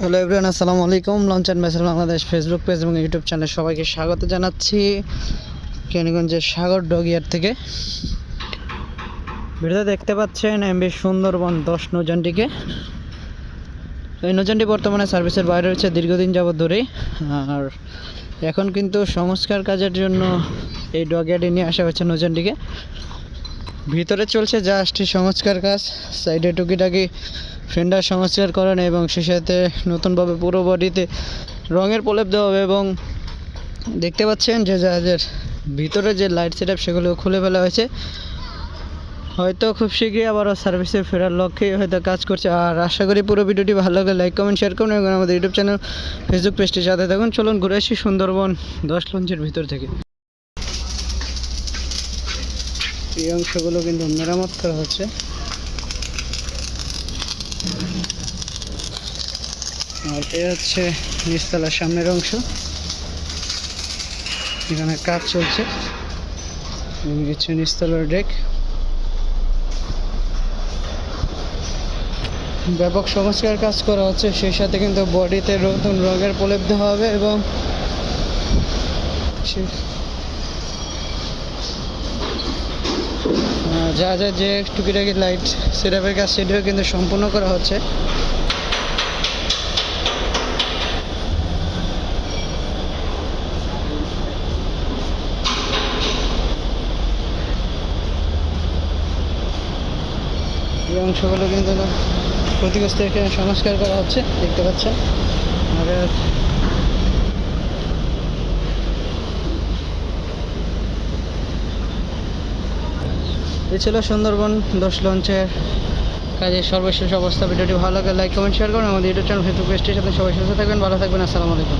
Hello everyone, আসসালামু আলাইকুম। Launch and মেসেল বাংলাদেশ ফেসবুক পেজ এবং ইউটিউব চ্যানেল সবাইকে স্বাগত জানাচ্ছি কেনিগঞ্জের সাগর ডগিয়ার থেকে। ভিডিওতে দেখতে পাচ্ছেন এমবি সুন্দরবন দশ নৌজানটিকে এই নৌজানটি বর্তমানে সার্ভিসের বাইরে রয়েছে দীর্ঘদিন যাবৎ ধরেই। আর এখন কিন্তু সংস্কার কাজের জন্য এই ডগিয়াটি নিয়ে আসা হয়েছে নৌজানটিকে ভিতরে চলছে জাস্ট সংস্কার কাজ সাইডে টুকিটাকি ফেন্ডার সংস্কার করেন এবং সে সাথে নতুনভাবে পুরো বডিতে রঙের প্রলেপ দেওয়া হবে এবং দেখতে পাচ্ছেন যে জাহাজের ভিতরে যে লাইট সেট আপ সেগুলো খুলে ফেলা হয়েছে। হয়তো খুব শীঘ্রই আবারও সার্ভিসে ফেরার লক্ষ্যেই হয়তো কাজ করছে। আর আশা করি পুরো ভিডিওটি ভালো লাগে লাইক কমেন্ট শেয়ার করুন এবং আমাদের ইউটিউব চ্যানেল ফেসবুক পেজটির সাথে থাকুন। চলুন ঘুরে আসি সুন্দরবন দশ লঞ্চের ভিতর থেকে। এই অংশগুলো কিন্তু মেরামত করা হচ্ছে। আর এ হচ্ছে নিচতলার সামনের অংশ। এখানে কাজ চলছে। হচ্ছে নিচতলার ডেক। ব্যাপক সংস্কার কাজ করা হচ্ছে। সেই সাথে কিন্তু বডিতে নতুন রঙের দেওয়া হবে এবং সে- আহ, যা যা যে টুকিটাকি লাইট সেটআপের কাজ সেটিও কিন্তু সম্পূর্ণ করা হচ্ছে। এই অংশগুলো কিন্তু ক্ষতিগ্রস্ত সংস্কার করা হচ্ছে, দেখতে পাচ্ছেন। আর এই ছিল সুন্দরবন দশ লঞ্চের কাজের সর্বশেষ অবস্থা। ভিডিওটি ভালো লাগে লাইক কমেন্ট শেয়ার করুন। আমাদের ইউটিউব চ্যানেল ফেসবুক পেজটির সাথে সবাই সুস্থ থাকবেন, ভালো থাকবেন, আসসালামু আলাইকুম।